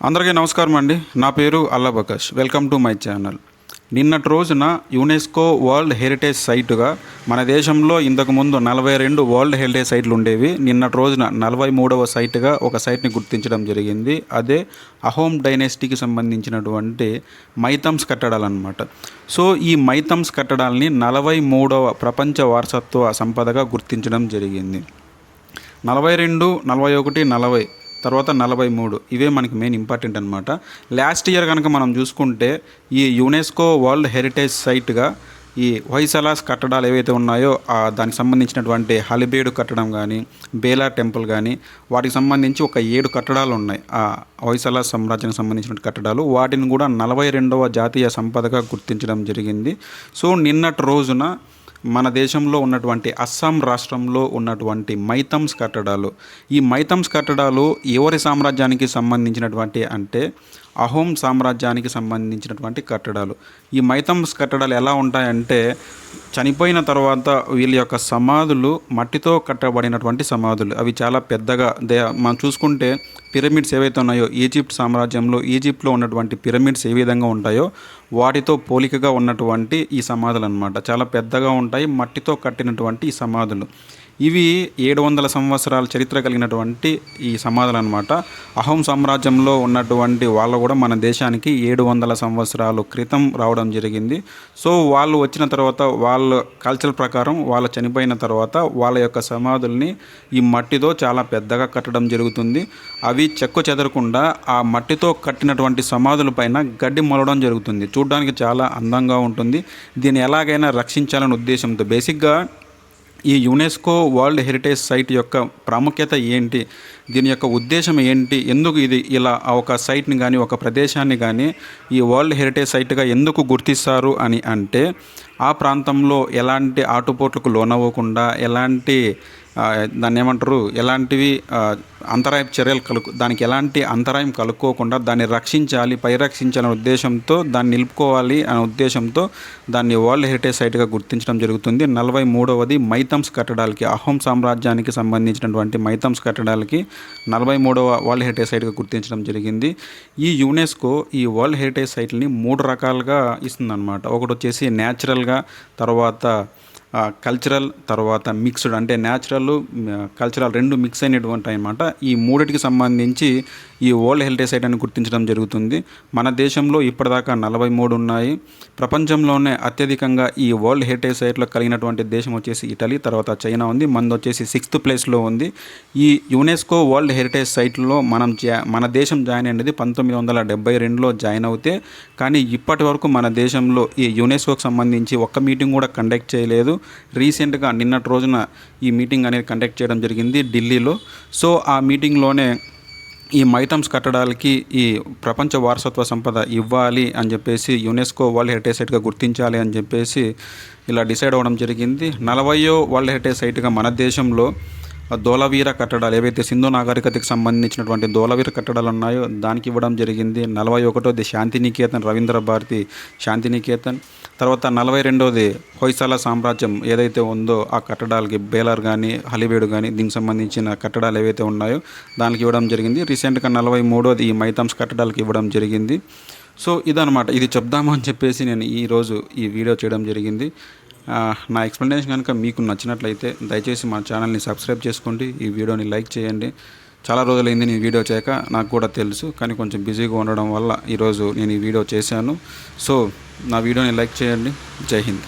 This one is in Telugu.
అందరికీ నమస్కారం అండి. నా పేరు Allabakash welcome to my channel. నిన్నటి రోజున యునెస్కో వరల్డ్ హెరిటేజ్ సైటుగా మన దేశంలో ఇంతకుముందు నలభై రెండు వరల్డ్ హెరిటేజ్ సైట్లు ఉండేవి. నిన్నటి రోజున నలభై మూడవ సైట్గా ఒక సైట్ని గుర్తించడం జరిగింది. అదే అహోమ్ డైనెస్టీకి సంబంధించినటువంటి మైథమ్స్ కట్టడాలు అనమాట సో ఈ మైథమ్స్ కట్టడాలని నలభై మూడవ ప్రపంచ వారసత్వ సంపదగా గుర్తించడం జరిగింది. నలభై రెండు నలభై ఒకటి నలభై తర్వాత నలభై మూడు. ఇవే మనకి మెయిన్ ఇంపార్టెంట్ అనమాట లాస్ట్ ఇయర్ కనుక మనం చూసుకుంటే ఈ యునెస్కో వరల్డ్ హెరిటేజ్ సైట్గా ఈ హొయ్సలాస్ కట్టడాలు ఏవైతే ఉన్నాయో దానికి సంబంధించినటువంటి హలిబేడు కట్టడం కానీ బేలా టెంపుల్ కానీ వాటికి సంబంధించి ఒక ఏడు కట్టడాలు ఉన్నాయి. ఆ హొయ్సలాస్ సామ్రాజ్యానికి సంబంధించిన కట్టడాలు. వాటిని కూడా నలభై రెండవ జాతీయ సంపదగా గుర్తించడం జరిగింది. సో నిన్నటి రోజున మన దేశంలో ఉన్నటువంటి అస్సాం రాష్ట్రంలో ఉన్నటువంటి మైథమ్స్ కట్టడాలు. ఈ మైథమ్స్ కట్టడాలు ఎవరి సామ్రాజ్యానికి సంబంధించినటువంటి అంటే అహోం సామ్రాజ్యానికి సంబంధించినటువంటి కట్టడాలు. ఈ మైథమ్స్ కట్టడాలు ఎలా ఉంటాయంటే చనిపోయిన తర్వాత వీళ్ళ యొక్క సమాధులు మట్టితో కట్టబడినటువంటి సమాధులు. అవి చాలా పెద్దగా దే మనం చూసుకుంటే పిరమిడ్స్ ఏవైతే ఉన్నాయో ఈజిప్ట్ సామ్రాజ్యంలో ఈజిప్ట్లో ఉన్నటువంటి పిరమిడ్స్ ఏ విధంగా ఉంటాయో వాటితో పోలికగా ఉన్నటువంటి ఈ సమాధులు అనమాట చాలా పెద్దగా ఉంటాయి మట్టితో కట్టినటువంటి ఈ సమాధులు. ఇవి ఏడు వందల సంవత్సరాల చరిత్ర కలిగినటువంటి ఈ సమాధులు అనమాట అహోం సామ్రాజ్యంలో ఉన్నటువంటి వాళ్ళు కూడా మన దేశానికి ఏడు వందల సంవత్సరాలు క్రితం రావడం జరిగింది. సో వాళ్ళు వచ్చిన తర్వాత వాళ్ళ కల్చర్ ప్రకారం వాళ్ళు చనిపోయిన తర్వాత వాళ్ళ యొక్క సమాధుల్ని ఈ మట్టితో చాలా పెద్దగా కట్టడం జరుగుతుంది. అవి చెక్కు చెదరకుండా ఆ మట్టితో కట్టినటువంటి సమాధుల పైన గడ్డి మొలడం జరుగుతుంది. చూడడానికి చాలా అందంగా ఉంటుంది. దీన్ని ఎలాగైనా రక్షించాలనే ఉద్దేశంతో బేసిక్గా ఈ యునెస్కో వరల్డ్ హెరిటేజ్ సైట్ యొక్క ప్రాముఖ్యత ఏంటి? దీని యొక్క ఉద్దేశం ఏంటి? ఎందుకు ఇది ఇలా ఒక సైట్ని కానీ ఒక ప్రదేశాన్ని కానీ ఈ వరల్డ్ హెరిటేజ్ సైట్గా ఎందుకు గుర్తిస్తారు అని అంటే ఆ ప్రాంతంలో ఎలాంటి ఆటుపోట్లకు లోనవ్వకుండా ఎలాంటి దాన్ని ఏమంటారు? ఎలాంటివి అంతరాయం అంతరాయ చర్యలు కలుగు దానికి ఎలాంటి అంతరాయం కలుక్కోకుండా దాన్ని రక్షించాలి పరిరక్షించాలనే ఉద్దేశంతో దాన్ని నిలుపుకోవాలి అనే ఉద్దేశంతో దాన్ని వరల్డ్ హెరిటేజ్ సైట్గా గుర్తించడం జరుగుతుంది. నలభై మూడవది మైథమ్స్ కట్టడాలకి అహోం సామ్రాజ్యానికి సంబంధించినటువంటి మైథమ్స్ కట్టడాలకి నలభై మూడవ వరల్డ్ హెరిటేజ్ సైట్గా గుర్తించడం జరిగింది. ఈ యునెస్కో ఈ వరల్డ్ హెరిటేజ్ సైట్ని మూడు రకాలుగా ఇస్తుందన్నమాట. ఒకటి వచ్చేసి న్యాచురల్గా తర్వాత కల్చరల్ తర్వాత మిక్స్డ్ అంటే న్యాచురల్ కల్చరల్ రెండు మిక్స్ అయినటువంటి అనమాట ఈ మూడిటికి సంబంధించి ఈ వరల్డ్ హెరిటేజ్ సైట్ అని గుర్తించడం జరుగుతుంది. మన దేశంలో ఇప్పటిదాకా నలభై మూడు ఉన్నాయి. ప్రపంచంలోనే అత్యధికంగా ఈ వరల్డ్ హెరిటేజ్ సైట్లో కలిగినటువంటి దేశం వచ్చేసి ఇటలీ తర్వాత చైనా ఉంది. మనది వచ్చేసి సిక్స్త్ ప్లేస్లో ఉంది. ఈ యునెస్కో వరల్డ్ హెరిటేజ్ సైట్లో మనం జా మన దేశం జాయిన్ అయినది పంతొమ్మిది వందల డెబ్బై రెండులో జాయిన్ అవుతే కానీ ఇప్పటి వరకు మన దేశంలో ఈ యునెస్కోకి సంబంధించి ఒక్క మీటింగ్ కూడా కండక్ట్ చేయలేదు. రీసెంట్గా నిన్నటి రోజున ఈ మీటింగ్ అనేది కండక్ట్ చేయడం జరిగింది ఢిల్లీలో. సో ఆ మీటింగ్లోనే ఈ మైథమ్స్ కట్టడాలకి ఈ ప్రపంచ వారసత్వ సంపద ఇవ్వాలి అని చెప్పేసి యునెస్కో వరల్డ్ హెరిటేజ్ సైట్గా గుర్తించాలి అని చెప్పేసి ఇలా డిసైడ్ అవ్వడం జరిగింది. నలభయో వరల్డ్ హెరిటేజ్ సైట్గా మన దేశంలో దోలవీర కట్టడాలు ఏవైతే సింధు నాగరికతకి సంబంధించినటువంటి దోలవీర కట్టడాలు ఉన్నాయో దానికి ఇవ్వడం జరిగింది. నలభై ఒకటోది శాంతినికేతన్ రవీంద్ర భారతి శాంతినికేతన్. తర్వాత నలభై రెండోది హొయసాల సామ్రాజ్యం ఏదైతే ఉందో ఆ కట్టడాలకి బేలర్ కానీ హలిబేడు కానీ దీనికి సంబంధించిన కట్టడాలు ఏవైతే ఉన్నాయో దానికి ఇవ్వడం జరిగింది. రీసెంట్గా నలభై మూడోది ఈ మైథమ్స్ కట్టడాలకి ఇవ్వడం జరిగింది. సో ఇదనమాట ఇది చెప్దాము అని చెప్పేసి నేను ఈరోజు ఈ వీడియో చేయడం జరిగింది. నా ఎక్స్ప్లెనేషన్ కనుక మీకు నచ్చినట్లయితే దయచేసి మా ఛానల్ని సబ్స్క్రైబ్ చేసుకోండి. ఈ వీడియోని లైక్ చేయండి. చాలా రోజులైంది నేను వీడియో చేయక నాకు కూడా తెలుసు. కానీ కొంచెం బిజీగా ఉండడం వల్ల ఈరోజు నేను ఈ వీడియో చేశాను. సో నా వీడియోని లైక్ చేయండి. జై హింద్.